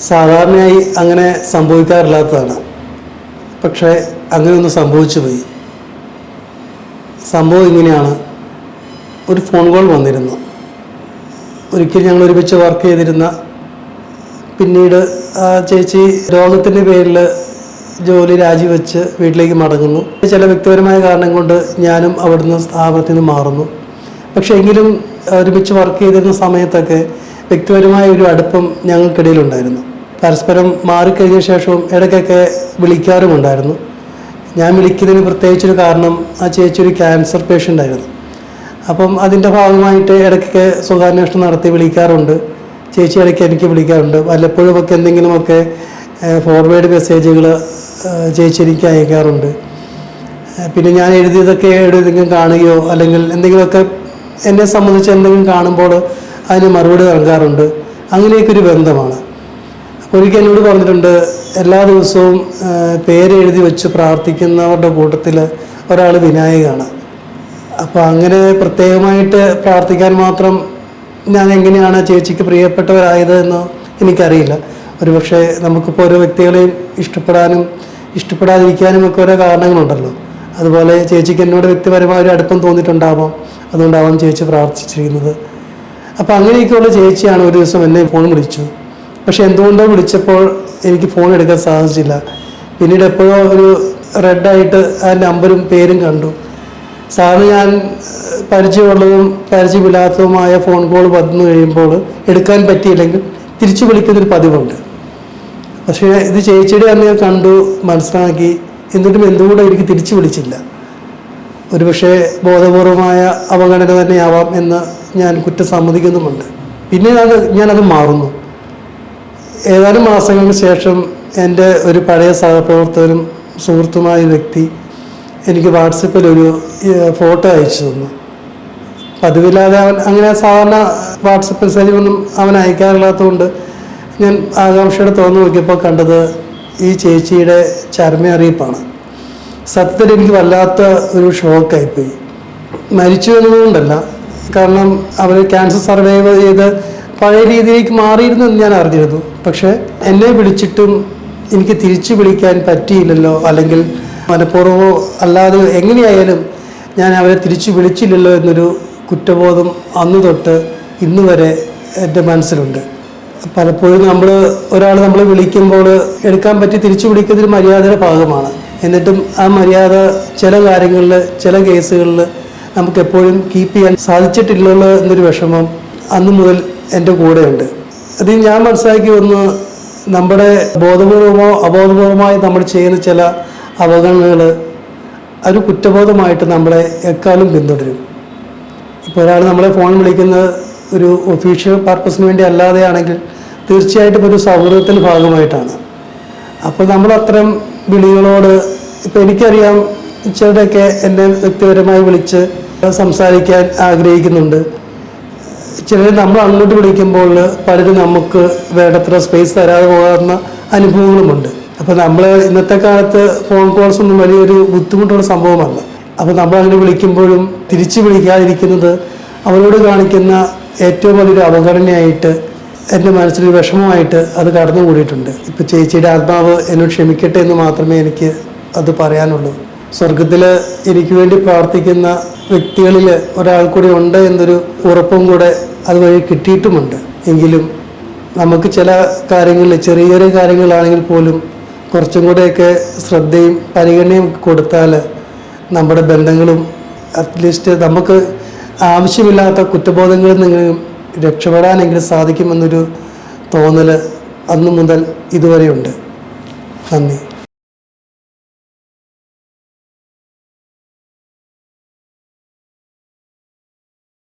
സാധാരണയായി അങ്ങനെ സംഭവിക്കാറില്ലാത്തതാണ്. പക്ഷേ അങ്ങനെയൊന്ന് സംഭവിച്ചു പോയി. സംഭവം ഇങ്ങനെയാണ്. ഒരു ഫോൺ കോൾ വന്നിരുന്നു. ഒരിക്കൽ ഞങ്ങൾ ഒരുമിച്ച് വർക്ക് ചെയ്തിരുന്ന പിന്നീട് ആ ചേച്ചി രോഗത്തിന്റെ പേരിൽ ജോലി രാജിവെച്ച് വീട്ടിലേക്ക് മടങ്ങുന്നു. ചില വ്യക്തിപരമായ കാരണം കൊണ്ട് ഞാനും അവിടുന്ന് സ്ഥാപനത്തിൽ നിന്ന് മാറുന്നു. പക്ഷേ എങ്കിലും ഒരുമിച്ച് വർക്ക് ചെയ്തിരുന്ന സമയത്തൊക്കെ വ്യക്തിപരമായ ഒരു അടുപ്പം ഞങ്ങൾക്കിടയിലുണ്ടായിരുന്നു. പരസ്പരം മാറിക്കഴിഞ്ഞ ശേഷവും ഇടയ്ക്കൊക്കെ വിളിക്കാറുമുണ്ടായിരുന്നു. ഞാൻ വിളിക്കുന്നതിന് പ്രത്യേകിച്ചൊരു കാരണം ആ ചേച്ചി ഒരു ക്യാൻസർ പേഷ്യന്റ് ആയിരുന്നു അപ്പം അതിന്റെ ഭാഗമായിട്ട് ഇടയ്ക്കൊക്കെ സുഖാന്വേഷണം നടത്തി വിളിക്കാറുണ്ട്. ചേച്ചി ഇടയ്ക്ക് എനിക്ക് വിളിക്കാറുണ്ട്. വല്ലപ്പോഴും ഒക്കെ എന്തെങ്കിലുമൊക്കെ ഫോർവേഡ് മെസ്സേജുകൾ ചേച്ചി എനിക്ക് അയക്കാറുണ്ട്. പിന്നെ ഞാൻ എഴുതിയതൊക്കെ എവിടെയെങ്കിലും കാണുകയോ അല്ലെങ്കിൽ എന്തെങ്കിലുമൊക്കെ എന്നെ സംബന്ധിച്ച് എന്തെങ്കിലും കാണുമ്പോൾ അതിന് മറുപടി നൽകാറുണ്ട്. അങ്ങനെയൊക്കെ ഒരു ബന്ധമാണ്. അപ്പോൾ ഒരിക്കൽ എന്നോട് പറഞ്ഞിട്ടുണ്ട് എല്ലാ ദിവസവും പേരെഴുതി വെച്ച് പ്രാർത്ഥിക്കുന്നവരുടെ കൂട്ടത്തിൽ ഒരാൾ വിനായകാണ്. അപ്പോൾ അങ്ങനെ പ്രത്യേകമായിട്ട് പ്രാർത്ഥിക്കാൻ മാത്രം ഞാൻ എങ്ങനെയാണ് ചേച്ചിക്ക് പ്രിയപ്പെട്ടവരായത് എന്ന് എനിക്കറിയില്ല. ഒരുപക്ഷെ നമുക്കിപ്പോൾ ഓരോ വ്യക്തികളെയും ഇഷ്ടപ്പെടാനും ഇഷ്ടപ്പെടാതിരിക്കാനും ഒക്കെ ഓരോ കാരണങ്ങളുണ്ടല്ലോ. അതുപോലെ ചേച്ചിക്ക് എന്നോട് വ്യക്തിപരമായ ഒരു അടുപ്പം തോന്നിയിട്ടുണ്ടാവാം. അതുകൊണ്ടാവാം ചേച്ചി പ്രാർത്ഥിച്ചിരിക്കുന്നത്. അപ്പോൾ അങ്ങനെയൊക്കെയുള്ള ചേച്ചിയാണ് ഒരു ദിവസം എന്നെ ഫോൺ വിളിച്ചു. പക്ഷെ എന്തുകൊണ്ടോ വിളിച്ചപ്പോൾ എനിക്ക് ഫോൺ എടുക്കാൻ സാധിച്ചില്ല. പിന്നീട് എപ്പോഴോ ഒരു റെഡായിട്ട് ആ നമ്പറും പേരും കണ്ടു. സാറിന് ഞാൻ പരിചയമുള്ളതും പരിചയമില്ലാത്തതുമായ ഫോൺ കോൾ വന്നു കഴിയുമ്പോൾ എടുക്കാൻ പറ്റിയില്ലെങ്കിൽ തിരിച്ചു വിളിക്കുന്നൊരു പതിവുണ്ട്. പക്ഷേ ഇത് ചേച്ചിയുടെ അന്ന് ഞാൻ കണ്ടു മനസ്സിലാക്കി. എന്നിട്ടും എന്തുകൂടെ എനിക്ക് തിരിച്ചു വിളിച്ചില്ല. ഒരുപക്ഷെ ബോധപൂർവമായ അവഗണന തന്നെയാവാം എന്ന് ഞാൻ കുറ്റം സമ്മതിക്കുന്നുമുണ്ട് പിന്നെ അത് ഞാനത് മാറുന്നു. ഏതാനും മാസങ്ങൾക്ക് ശേഷം എന്റെ ഒരു പഴയ സഹപ്രവർത്തകനും സുഹൃത്തുമായ വ്യക്തി എനിക്ക് വാട്സപ്പിൽ ഒരു ഫോട്ടോ അയച്ചു തന്നു. പതിവില്ലാതെ അവൻ അങ്ങനെ സാധാരണ വാട്സപ്പ് മെസ്സേജ് ഒന്നും അവൻ അയക്കാറില്ലാത്തതുകൊണ്ട് ഞാൻ ആകാംക്ഷയുടെ തോന്നു നോക്കിയപ്പോൾ കണ്ടത് ഈ ചേച്ചിയുടെ ചരമ അറിയിപ്പാണ്. സത്യത്തിൽ എനിക്ക് വല്ലാത്ത ഒരു ഷോക്കായിപ്പോയി. മരിച്ചു എന്നതുകൊണ്ടല്ല കാരണം അവർ ക്യാൻസർ സർവൈവ് ചെയ്ത് പഴയ രീതിയിലേക്ക് മാറിയിരുന്നു എന്ന് ഞാൻ അറിഞ്ഞിരുന്നു. പക്ഷേ എന്നെ വിളിച്ചിട്ടും എനിക്ക് തിരിച്ചു വിളിക്കാൻ പറ്റിയില്ലല്ലോ അല്ലെങ്കിൽ മനഃപൂർവമോ അല്ലാതെ എങ്ങനെയായാലും ഞാൻ അവരെ തിരിച്ചു വിളിച്ചില്ലല്ലോ എന്നൊരു കുറ്റബോധം അന്ന് തൊട്ട് ഇന്ന് വരെ എന്റെ മനസ്സിലുണ്ട്. പലപ്പോഴും നമ്മൾ ഒരാൾ നമ്മൾ വിളിക്കുമ്പോൾ എടുക്കാൻ പറ്റി തിരിച്ചു വിളിക്കുന്നൊരു മര്യാദയുടെ ഭാഗമാണ്. എന്നിട്ടും ആ മര്യാദ ചില കാര്യങ്ങളിൽ ചില കേസുകളിൽ നമുക്ക് എപ്പോഴും കീപ്പ് ചെയ്യാൻ സാധിച്ചിട്ടില്ലല്ലോ എന്നൊരു വിഷമം അന്ന് മുതൽ എന്റെ കൂടെയുണ്ട്. അത് ഞാൻ മനസ്സിലാക്കി വന്ന് നമ്മുടെ ബോധപൂർവമോ അബോധപൂർവമായി നമ്മൾ ചെയ്യുന്ന ചില അവഗണനകൾ ഒരു കുറ്റബോധമായിട്ട് നമ്മളെ എക്കാലം പിന്തുടരും. ഇപ്പോൾ ഒരാൾ നമ്മളെ ഫോൺ വിളിക്കുന്നത് ഒരു ഒഫീഷ്യൽ പർപ്പസിന് വേണ്ടി അല്ലാതെയാണെങ്കിൽ തീർച്ചയായിട്ടും ഒരു സൗഹൃദത്തിന്റെ ഭാഗമായിട്ടാണ്. അപ്പോൾ നമ്മൾ അത്തരം വിളികളോട് ഇപ്പോൾ എനിക്കറിയാം ചിലരൊക്കെ എന്നെ വ്യക്തിപരമായി വിളിച്ച് സംസാരിക്കാൻ ആഗ്രഹിക്കുന്നുണ്ട്. ചിലർ നമ്മൾ അങ്ങോട്ട് വിളിക്കുമ്പോൾ പലരും നമുക്ക് വേണ്ടത്ര സ്പേസ് തരാതെ പോകാവുന്ന അനുഭവങ്ങളുമുണ്ട്. അപ്പോൾ നമ്മൾ ഇന്നത്തെ കാലത്ത് ഫോൺ കോൾസ് ഒന്നും വലിയൊരു ബുദ്ധിമുട്ടുള്ള സംഭവമല്ല. അപ്പോൾ നമ്മൾ അങ്ങനെ വിളിക്കുമ്പോഴും തിരിച്ചു വിളിക്കാതിരിക്കുന്നത് അവരോട് കാണിക്കുന്ന ഏറ്റവും വലിയൊരു അവഗണനയായിട്ട് എന്റെ മനസ്സിലൊരു വിഷമമായിട്ട് അത് കടന്നു കൂടിയിട്ടുണ്ട് ഇപ്പോൾ ചേച്ചിയുടെ ആത്മാവ് എന്നോട് ക്ഷമിക്കട്ടെ എന്ന് മാത്രമേ എനിക്ക് അത് പറയാനുള്ളൂ. സ്വർഗത്തിൽ എനിക്ക് വേണ്ടി പ്രാർത്ഥിക്കുന്ന വ്യക്തികളിൽ ഒരാൾ കൂടി ഉണ്ട് എന്നൊരു ഉറപ്പും കൂടെ അതുവഴി കിട്ടിയിട്ടുമുണ്ട്. എങ്കിലും നമുക്ക് ചില കാര്യങ്ങളിൽ ചെറിയ ചെറിയ കാര്യങ്ങളാണെങ്കിൽ പോലും കുറച്ചും കൂടെയൊക്കെ ശ്രദ്ധയും പരിഗണനയും കൊടുത്താൽ നമ്മുടെ ബന്ധങ്ങളും അറ്റ്ലീസ്റ്റ് നമുക്ക് ആവശ്യമില്ലാത്ത കുറ്റബോധങ്ങളിൽ നിന്നും രക്ഷപ്പെടാനെങ്കിലും സാധിക്കുമെന്നൊരു തോന്നൽ അന്നു മുതൽ ഇതുവരെയുണ്ട്. നന്ദി.